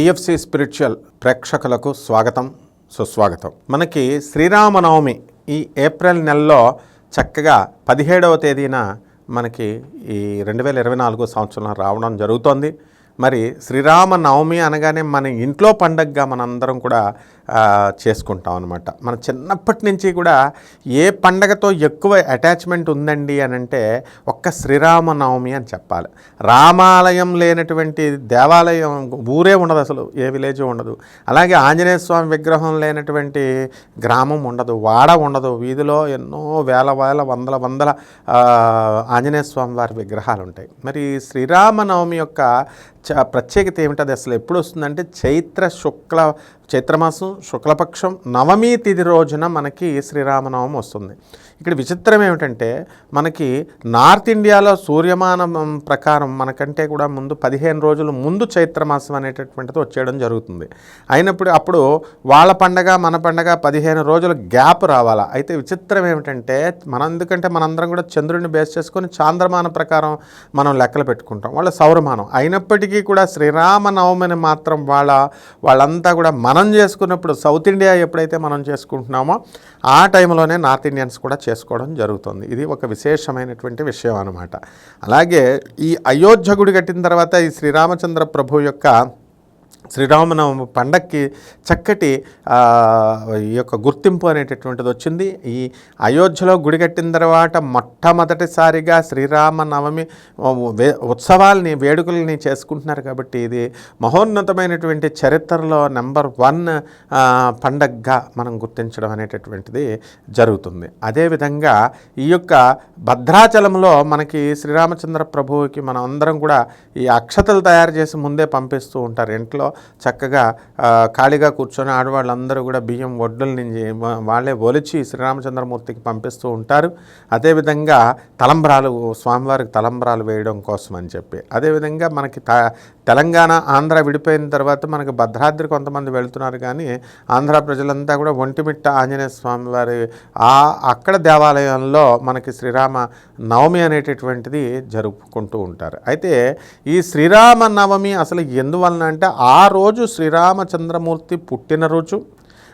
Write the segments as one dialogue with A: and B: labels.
A: TFC spiritual ప్రేక్షకులకు స్వాగతం సుస్వాగతం. మనకి శ్రీరామనవమి ఈ ఏప్రిల్ నెలలో చక్కగా పదిహేడవ తేదీన మనకి ఈ రెండు వేల ఇరవై నాలుగు సంవత్సరంలో రావడం జరుగుతోంది. మరి శ్రీరామనవమి అనగానే మన ఇంట్లో పండగగా మనందరం కూడా చేసుకుంటాం అనమాట మన చిన్నప్పటి నుంచి కూడా ఏ పండగతో ఎక్కువ అటాచ్మెంట్ ఉందండి అని అంటే ఒక్క శ్రీరామనవమి అని చెప్పాలి. రామాలయం లేనటువంటి దేవాలయం ఊరే ఉండదు అసలు ఏ విలేజ్ ఉండదు. అలాగే ఆంజనేయ స్వామి విగ్రహం లేనటువంటి గ్రామం ఉండదు వాడ ఉండదు. వీధిలో ఎన్నో వేల వేల వందల వందల ఆంజనేయ స్వామి వారి విగ్రహాలు ఉంటాయి. మరి శ్రీరామనవమి యొక్క చ ప్రత్యేకత ఏమిటది అసలు ఎప్పుడు వస్తుందంటే చైత్ర శుక్ల చైత్రమాసం శుక్లపక్షం నవమి తిథి రోజున మనకి శ్రీరామనవమి వస్తుంది. ఇక్కడ విచిత్రం ఏమిటంటే మనకి నార్త్ ఇండియాలో సూర్యమానం ప్రకారం మనకంటే కూడా ముందు పదిహేను రోజులు ముందు చైత్రమాసం అనేటటువంటిది వచ్చేయడం జరుగుతుంది. అయినప్పుడు అప్పుడు వాళ్ళ పండగ మన పండగ పదిహేను రోజుల గ్యాప్ రావాలా? అయితే విచిత్రం ఏమిటంటే మనం ఎందుకంటే మనందరం కూడా చంద్రుడిని బేస్ చేసుకొని చాంద్రమాన ప్రకారం మనం లెక్కలు పెట్టుకుంటాం. వాళ్ళ సౌరమానం. అయినప్పటికీ కూడా శ్రీరామ నవమిని మాత్రం వాళ్ళ వాళ్ళంతా కూడా మనం చేసుకున్నప్పుడు సౌత్ ఇండియా ఎప్పుడైతే మనం చేసుకుంటున్నామో ఆ టైంలోనే నార్త్ ఇండియన్స్ కూడా చేసుకోవడం జరుగుతుంది. ఇది ఒక విశేషమైనటువంటి విషయం అనమాట అలాగే ఈ అయోధ్య గుడి కట్టిన తర్వాత ఈ శ్రీరామచంద్ర ప్రభు యొక్క శ్రీరామనవమి పండక్కి చక్కటి ఈ యొక్క గుర్తింపు అనేటటువంటిది వచ్చింది. ఈ అయోధ్యలో గుడి కట్టిన తర్వాత మొట్టమొదటిసారిగా శ్రీరామనవమి ఉత్సవాల్ని వేడుకల్ని చేసుకుంటున్నారు కాబట్టి ఇది మహోన్నతమైనటువంటి చరిత్రలో నెంబర్ వన్ పండగగా మనం గుర్తించడం అనేటటువంటిది జరుగుతుంది. అదేవిధంగా ఈ యొక్క భద్రాచలంలో మనకి శ్రీరామచంద్ర ప్రభువుకి మనం అందరం కూడా ఈ అక్షతలు తయారు చేసి ముందే పంపిస్తూ ఉంటారు. ఇంట్లో చక్కగా ఖాళీగా కూర్చొని ఆడవాళ్ళందరూ కూడా బియ్యం వడ్డుల నుంచి వాళ్ళే ఒలిచి శ్రీరామచంద్రమూర్తికి పంపిస్తూ ఉంటారు. అదేవిధంగా తలంబ్రాలు స్వామివారికి తలంబ్రాలు వేయడం కోసం అని చెప్పి. అదేవిధంగా మనకి త తెలంగాణ ఆంధ్ర విడిపోయిన తర్వాత మనకి భద్రాద్రి కొంతమంది వెళ్తున్నారు కానీ ఆంధ్ర ప్రజలంతా కూడా ఒంటిమిట్ట ఆంజనేయ స్వామి వారి ఆ అక్కడ దేవాలయంలో మనకి శ్రీరామ నవమి అనేటటువంటిది జరుపుకుంటూ ఉంటారు. అయితే ఈ శ్రీరామ నవమి అసలు ఎందువలన అంటే ఆ రోజు శ్రీరామచంద్రమూర్తి పుట్టినరోజు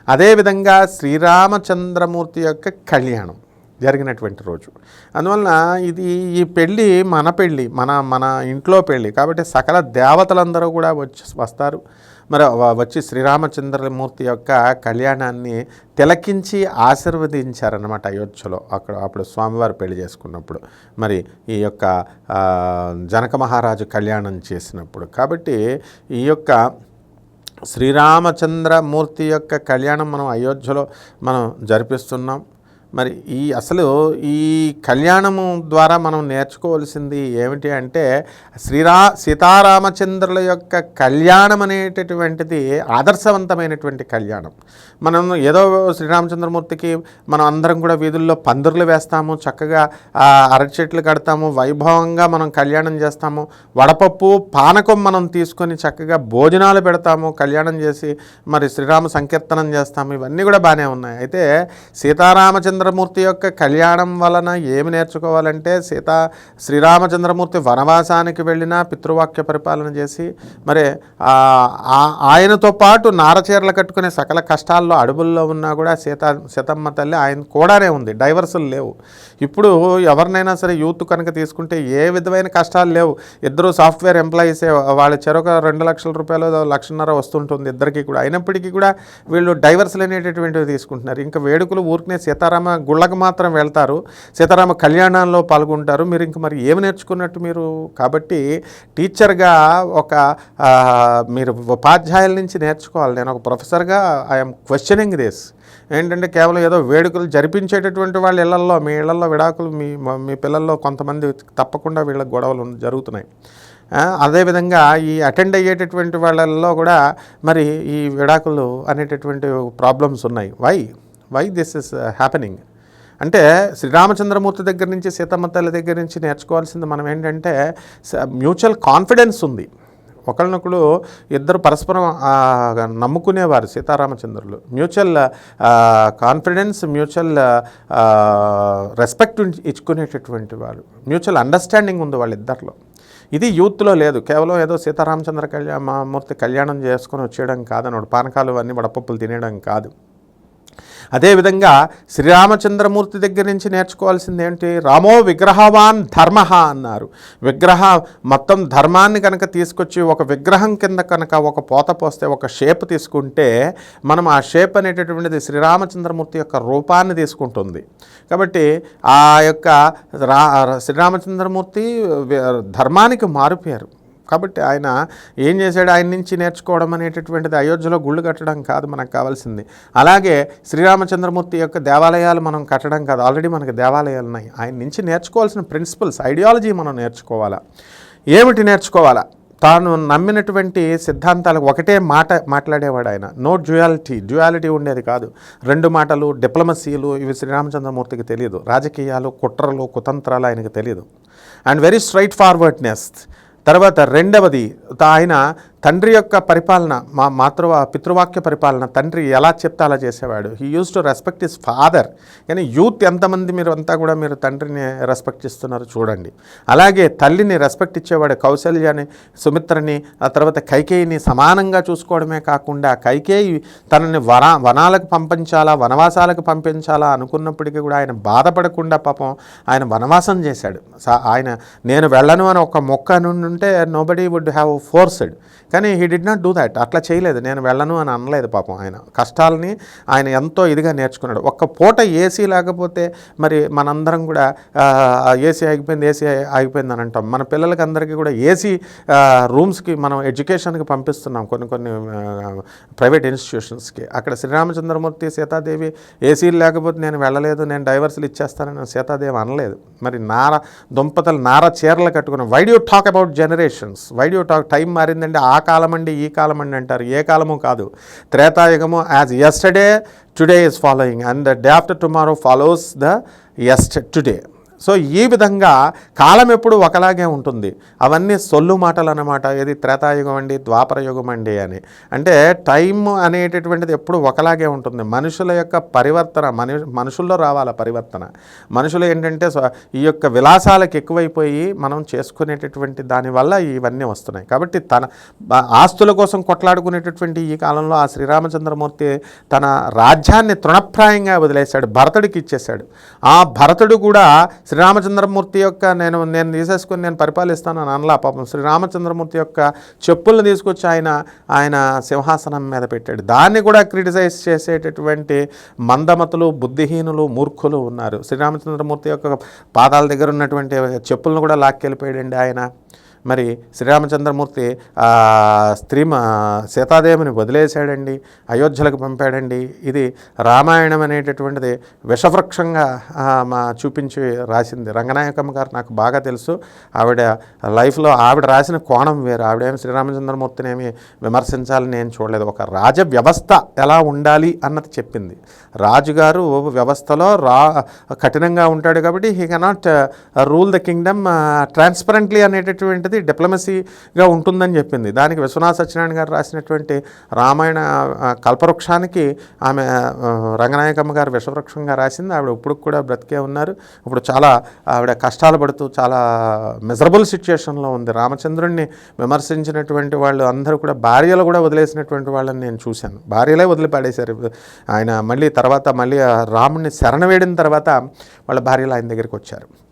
A: అదేవిధంగా శ్రీరామచంద్రమూర్తి యొక్క కళ్యాణం. జరిగినటువంటి రోజు. అందువలన ఇది ఈ పెళ్ళి మన పెళ్ళి మన మన ఇంట్లో పెళ్ళి. కాబట్టి సకల దేవతలందరూ కూడా వచ్చి వస్తారు. మరి వచ్చి శ్రీరామచంద్రమూర్తి యొక్క కళ్యాణాన్ని తిలకించి ఆశీర్వదించారనమాట అయోధ్యలో అక్కడ అప్పుడు స్వామివారు పెళ్ళి చేసుకున్నప్పుడు. మరి ఈ యొక్క జనక మహారాజు కళ్యాణం చేసినప్పుడు. కాబట్టి ఈ యొక్క శ్రీరామచంద్రమూర్తి యొక్క కళ్యాణం మనం అయోధ్యలో మనం జరిపిస్తున్నాం. మరి ఈ అసలు ఈ కళ్యాణము ద్వారా మనం నేర్చుకోవాల్సింది ఏమిటి అంటే శ్రీరా సీతారామచంద్రుల యొక్క కళ్యాణం అనేటటువంటిది ఆదర్శవంతమైనటువంటి కళ్యాణం. మనం ఏదో శ్రీరామచంద్రమూర్తికి మనం అందరం కూడా వీధుల్లో పందిర్లు వేస్తాము చక్కగా అరచెట్లు కడతాము వైభవంగా మనం కళ్యాణం చేస్తాము వడపప్పు పానకం మనం తీసుకొని చక్కగా భోజనాలు పెడతాము కళ్యాణం చేసి మరి శ్రీరామ సంకీర్తనం చేస్తాము ఇవన్నీ కూడా బాగానే ఉన్నాయి. అయితే సీతారామచంద్ర శ్రీరామచంద్రమూర్తి యొక్క కళ్యాణం వలన ఏమి నేర్చుకోవాలంటే సీత శ్రీరామచంద్రమూర్తి వనవాసానికి వెళ్ళిన పితృవాక్య పరిపాలన చేసి మరి ఆయనతో పాటు నారచీరలు కట్టుకునే సకల కష్టాల్లో అడవుల్లో ఉన్నా కూడా సీత సీతమ్మ తల్లి ఆయన కూడానే ఉంది. డైవర్సులు లేవు. ఇప్పుడు ఎవరినైనా సరే యూత్ కనుక తీసుకుంటే ఏ విధమైన కష్టాలు లేవు. ఇద్దరు సాఫ్ట్వేర్ ఎంప్లాయీసే వాళ్ళ చెరొక రెండు లక్షల రూపాయలు లక్షన్నర వస్తుంటుంది ఇద్దరికి కూడా. అయినప్పటికీ కూడా వీళ్ళు డైవర్సులు అనేటటువంటివి తీసుకుంటున్నారు. ఇంకా వేడుకలు ఊరికనే సీతారామ గుళ్ళకు మాత్రం వెళ్తారు. సీతారామ కళ్యాణాల్లో పాల్గొంటారు. మీరు ఇంక మరి ఏమి నేర్చుకున్నట్టు మీరు? కాబట్టి టీచర్గా ఒక మీరు ఉపాధ్యాయుల నుంచి నేర్చుకోవాలి. నేను ఒక ప్రొఫెసర్గా ఐఎమ్ క్వశ్చనింగ్ దిస్. ఏంటంటే కేవలం ఏదో వేడుకలు జరిపించేటటువంటి వాళ్ళ ఇళ్ళల్లో మీ ఇళ్ళల్లో విడాకులు మీ మీ పిల్లల్లో కొంతమంది తప్పకుండా వీళ్ళ గొడవలు జరుగుతున్నాయి. అదేవిధంగా ఈ అటెండ్ అయ్యేటటువంటి వాళ్ళల్లో కూడా మరి ఈ విడాకులు అనేటటువంటి ప్రాబ్లమ్స్ ఉన్నాయి. Why? Why this is happening అంటే శ్రీరామచంద్రమూర్తి దగ్గర నుంచి సీతమ్మ తల్లి దగ్గర నుంచి నేర్చుకోవాల్సింది మనం ఏంటంటే మ్యూచువల్ కాన్ఫిడెన్స్ ఉంది. ఒకళ్ళనొకడు ఇద్దరు పరస్పరం నమ్ముకునేవారు సీతారామచంద్రులు. మ్యూచువల్ కాన్ఫిడెన్స్ మ్యూచువల్ రెస్పెక్ట్ ఇచ్చుకునేటటువంటి వారు. మ్యూచువల్ అండర్స్టాండింగ్ ఉంది వాళ్ళిద్దరిలో. ఇది యూత్లో లేదు. కేవలం ఏదో సీతారామచంద్ర కళ్యాణ మూర్తి కళ్యాణం చేసుకొని వచ్చేయడం కాదన్నాడు పానకాలు అన్నీ వడపప్పులు తినేయడం కాదు. అదేవిధంగా శ్రీరామచంద్రమూర్తి దగ్గర నుంచి నేర్చుకోవాల్సింది ఏంటి రామో విగ్రహవాన్ ధర్మ అన్నారు. విగ్రహ మొత్తం ధర్మాన్ని కనుక తీసుకొచ్చి ఒక విగ్రహం కింద కనుక ఒక పోత పోస్తే ఒక షేప్ తీసుకుంటే మనం ఆ షేప్ అనేటటువంటిది శ్రీరామచంద్రమూర్తి యొక్క రూపాన్ని తీసుకుంటుంది. కాబట్టి ఆ యొక్క రా శ్రీరామచంద్రమూర్తి ధర్మానికి మారిపోయారు కాబట్టి ఆయన ఏం చేశాడు? ఆయన నుంచి నేర్చుకోవడం అనేటటువంటిది అయోధ్యలో గుళ్ళు కట్టడం కాదు మనకు కావాల్సింది. అలాగే శ్రీరామచంద్రమూర్తి యొక్క దేవాలయాలు మనం కట్టడం కాదు. ఆల్రెడీ మనకి దేవాలయాలు ఉన్నాయి. ఆయన నుంచి నేర్చుకోవాల్సిన ప్రిన్సిపల్స్ ఐడియాలజీ మనం నేర్చుకోవాలా? ఏమిటి నేర్చుకోవాలా? తాను నమ్మినటువంటి సిద్ధాంతాలకు ఒకటే మాట మాట్లాడేవాడు ఆయన. No duality. డ్యుయాలిటీ ఉండేది కాదు. రెండు మాటలు డిప్లొమసీలు ఇవి శ్రీరామచంద్రమూర్తికి తెలియదు రాజకీయాలు కుట్రలు కుతంత్రాలు ఆయనకు తెలియదు అండ్ వెరీ స్ట్రైట్ ఫార్వర్డ్నెస్. తర్వాత రెండవది ఆయన తండ్రి యొక్క పరిపాలన మా మాతృ పితృవాక్య పరిపాలన తండ్రి ఎలా చెప్తే అలా చేసేవాడు? He used to respect his father కానీ యూత్ ఎంతమంది మీరు అంతా కూడా మీరు తండ్రిని రెస్పెక్ట్ ఇస్తున్నారు చూడండి. అలాగే తల్లిని రెస్పెక్ట్ ఇచ్చేవాడు కౌశల్యాన్ని సుమిత్రని ఆ తర్వాత కైకేయిని సమానంగా చూసుకోవడమే కాకుండా కైకేయి తనని వన వనాలకు పంపించాలా వనవాసాలకు పంపించాలా అనుకున్నప్పటికీ కూడా ఆయన బాధపడకుండా పాపం ఆయన వనవాసం చేశాడు. ఆయన నేను వెళ్ళను అని ఒక మొక్క నుండి ఉంటే నోబడీ వుడ్ హ్యావ్ ఫోర్స్డ్ కానీ he did not do that అట్లా చేయలేదు. నేను వెళ్ళను అని అనలేదు పాపం ఆయన. కష్టాలని ఆయన ఎంతో ఇదిగా నేర్చుకున్నాడు. ఒక్క పూట ఏసీ లేకపోతే మరి మనందరం కూడా ఏసీ ఆగిపోయింది ఏసీ ఆగిపోయింది అని అంటాం. మన పిల్లలకి అందరికీ కూడా ఏసీ రూమ్స్కి మనం ఎడ్యుకేషన్కి పంపిస్తున్నాం కొన్ని కొన్ని ప్రైవేట్ ఇన్స్టిట్యూషన్స్కి. అక్కడ శ్రీరామచంద్రమూర్తి సీతాదేవి ఏసీలు లేకపోతే నేను వెళ్ళలేదు నేను డైవర్సులు ఇచ్చేస్తానని సీతాదేవి అనలేదు. మరి నార దుంపతలు నార చీరలు కట్టుకున్నాం why do talk about generations why do talk time మారిందంటే ఆ కాలం అండి ఈ కాలం అండి అంటారు. ఏ కాలము కాదు. త్రేతాయుగము as yesterday today is following and the day after tomorrow follows the yesterday so ఈ విధంగా కాలం ఎప్పుడు ఒకలాగే ఉంటుంది. అవన్నీ సొల్లు మాటలు అన్నమాట. ఏది త్రేతాయుగం అండి ద్వాపరయుగం అండి అని. అంటే టైం అనేటటువంటిది ఎప్పుడు ఒకలాగే ఉంటుంది. మనుషుల యొక్క పరివర్తన మనుషుల్లో రావాల పరివర్తన. మనుషులు ఏంటంటే ఈ యొక్క విలాసాలకు ఎక్కువైపోయి మనం చేసుకునేటటువంటి దానివల్ల ఇవన్నీ వస్తున్నాయి. కాబట్టి తన ఆస్తుల కోసం కొట్లాడుకునేటటువంటి ఈ కాలంలో ఆ శ్రీరామచంద్రమూర్తి తన రాజ్యాన్ని తృణప్రాయంగా వదిలేశాడు. భరతుడికి ఇచ్చేశాడు. ఆ భరతుడు కూడా శ్రీరామచంద్రమూర్తి యొక్క నేను నేను తీసేసుకుని నేను పరిపాలిస్తాను అని అనలా పాపం. శ్రీరామచంద్రమూర్తి యొక్క చెప్పులను తీసుకొచ్చి ఆయన ఆయన సింహాసనం మీద పెట్టాడు. దాన్ని కూడా క్రిటిసైజ్ చేసేటటువంటి మందమతులు బుద్ధిహీనులు మూర్ఖులు ఉన్నారు. శ్రీరామచంద్రమూర్తి యొక్క పాదాల దగ్గర ఉన్నటువంటి చెప్పులను కూడా లాక్కెళ్ళిపోయాడండి ఆయన. మరి శ్రీరామచంద్రమూర్తి స్త్రీ మా- సీతాదేవిని వదిలేశాడండి అయోధ్యలకు పంపాడండి. ఇది రామాయణం అనేటటువంటిది విషవృక్షంగా మా చూపించి రాసింది. రంగనాయకమ్మ గారు నాకు బాగా తెలుసు. ఆవిడ లైఫ్లో ఆవిడ రాసిన కోణం వేరు. ఆవిడేమి శ్రీరామచంద్రమూర్తిని ఏమి విమర్శించాలని నేను చూడలేదు. ఒక రాజ వ్యవస్థ ఎలా ఉండాలి అన్నది చెప్పింది. రాజుగారు వ్యవస్థలో రా కఠినంగా ఉంటాడు కాబట్టి he cannot rule the kingdom transparently అనేటటువంటిది డిప్లొమసీగా ఉంటుందని చెప్పింది. దానికి విశ్వనాథ సత్యనారాయణ గారు రాసినటువంటి రామాయణ కల్పవృక్షానికి ఆమె రంగనాయకమ్మ గారు విషవృక్షంగా రాసింది. ఆవిడ ఇప్పుడు కూడా బ్రతికే ఉన్నారు. ఇప్పుడు చాలా ఆవిడ కష్టాలు పడుతూ చాలా మిజరబుల్ సిచ్యుయేషన్లో ఉంది. రామచంద్రుడిని విమర్శించినటువంటి వాళ్ళు అందరూ కూడా భార్యలు కూడా వదిలేసినటువంటి వాళ్ళని నేను చూశాను. భార్యలే వదిలిపడేశారు. ఆయన మళ్ళీ తర్వాత మళ్ళీ రాముడిని శరణ వేడిన తర్వాత వాళ్ళ భార్యలు ఆయన దగ్గరికి వచ్చారు.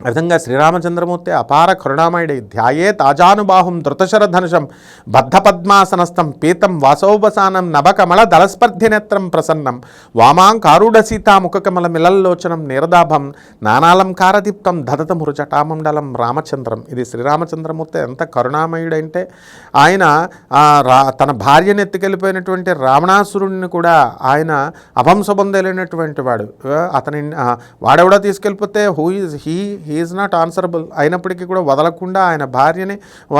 A: ఆ విధంగా శ్రీరామచంద్రమూర్తి అపార కరుణామయుడి ధ్యాయే తాజానుబాహుం ధృతశరధనుషం బద్ధపద్మాసనస్థం పీతం వాసోపసానం నభకమల దళస్పర్ధి నేత్రం ప్రసన్నం వామాంకారుడ సీతాముఖకమల మిలల్లోచనం నీరదాభం నానాలంకారదీప్తం దదతమురు జటామండలం రామచంద్రం. ఇది శ్రీరామచంద్రమూర్తి ఎంత కరుణామయుడంటే ఆయన రా తన భార్యను ఎత్తుకెళ్ళిపోయినటువంటి రావణాసురుడిని కూడా ఆయన అభంశబొందలేనటువంటి వాడు. అతని వాడెవడో తీసుకెళ్ళిపోతే who is he he is not answerable అయినప్పటికీ కూడా వదలకుండా ఆయన భార్యని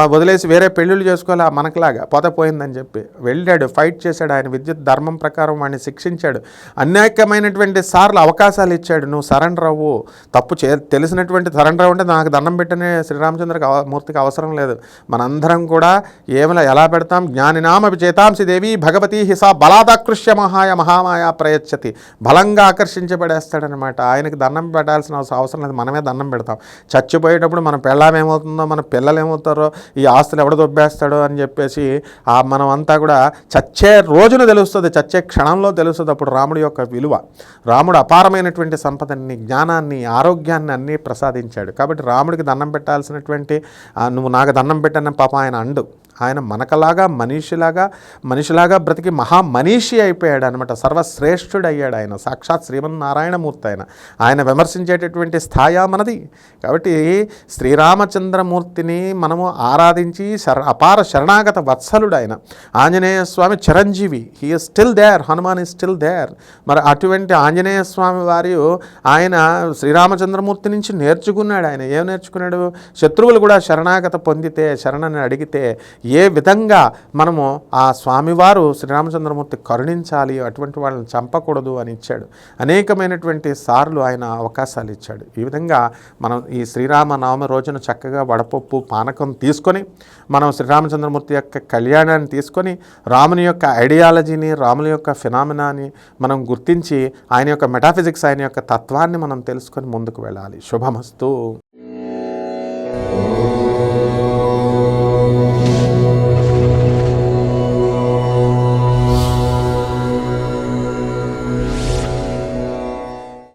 A: వదిలేసి వేరే పెళ్ళిళ్ళు చేసుకోవాలి మనకులాగా పోతే పోయిందని చెప్పి వెళ్ళాడు ఫైట్ చేశాడు ఆయన విద్యుత్ ధర్మం ప్రకారం వాడిని శిక్షించాడు. అనేకమైనటువంటి సార్లు అవకాశాలు ఇచ్చాడు నువ్వు సరెండర్ అవ్వు తప్పు చే తెలిసినటువంటి సరెండర్ అంటే నాకు దండం పెట్టనే శ్రీరామచంద్రకి అవ- మూర్తికి అవసరం లేదు. మనందరం కూడా ఏమైనా ఎలా పెడతాం? జ్ఞానినామపి చేతాంసి దేవి భగవతి హిసా బలాదాకృష్య మహాయ మహామాయ ప్రయచ్చతి. బలంగా ఆకర్షించబడేస్తాడనమాట ఆయనకి దండం పెట్టాల్సిన అవసరం లేదు మనమే దండం పెడతాం. చచ్చిపోయేటప్పుడు మన పెళ్ళాం ఏమవుతుందో మన పిల్లలు ఏమవుతారో ఈ ఆస్తులు ఎవడ దొబ్బేస్తాడో అని చెప్పేసి ఆ మనం అంతా కూడా చచ్చే రోజున తెలుస్తుంది చచ్చే క్షణంలో తెలుస్తుంది అప్పుడు రాముడి యొక్క విలువ. రాముడు అపారమైనటువంటి సంపదని జ్ఞానాన్ని ఆరోగ్యాన్ని అన్నీ ప్రసాదించాడు. కాబట్టి రాముడికి దండం పెట్టాల్సినటువంటి నువ్వు నాకు దండం పెట్టన్న పాప ఆయన అండు. ఆయన మనకలాగా మనిషిలాగా మనిషిలాగా బ్రతికి మహామనీషి అయిపోయాడు అనమాట సర్వశ్రేష్ఠుడు అయ్యాడు ఆయన. సాక్షాత్ శ్రీమన్నారాయణమూర్తి ఆయన. ఆయన విమర్శించేటటువంటి స్థాయి మనది. కాబట్టి శ్రీరామచంద్రమూర్తిని మనము ఆరాధించి శర అపార శరణాగత వత్సలుడు ఆయన. Anjaneya Swami Chiranjeevi. He still there Hanuman is still there మరి అటువంటి ఆంజనేయ స్వామి వారి ఆయన శ్రీరామచంద్రమూర్తి నుంచి నేర్చుకున్నాడు ఆయన. ఏం నేర్చుకున్నాడు? శత్రువులు కూడా శరణాగత పొందితే శరణని అడిగితే ఏ విధంగా మనము ఆ స్వామివారు శ్రీరామచంద్రమూర్తి కరుణించాలి అటువంటి వాళ్ళని చంపకూడదు అని ఇచ్చాడు. అనేకమైనటువంటి సార్లు ఆయన అవకాశాలు ఇచ్చాడు. ఈ విధంగా మనం ఈ శ్రీరామ నవమి రోజున చక్కగా వడపప్పు పానకం తీసుకొని మనం శ్రీరామచంద్రమూర్తి యొక్క కళ్యాణాన్ని తీసుకొని రాముని యొక్క ఐడియాలజీని రాముని యొక్క ఫినామినాని మనం గుర్తించి ఆయన యొక్క మెటాఫిజిక్స్ ఆయన యొక్క తత్వాన్ని మనం తెలుసుకొని ముందుకు వెళ్ళాలి. శుభమస్తు.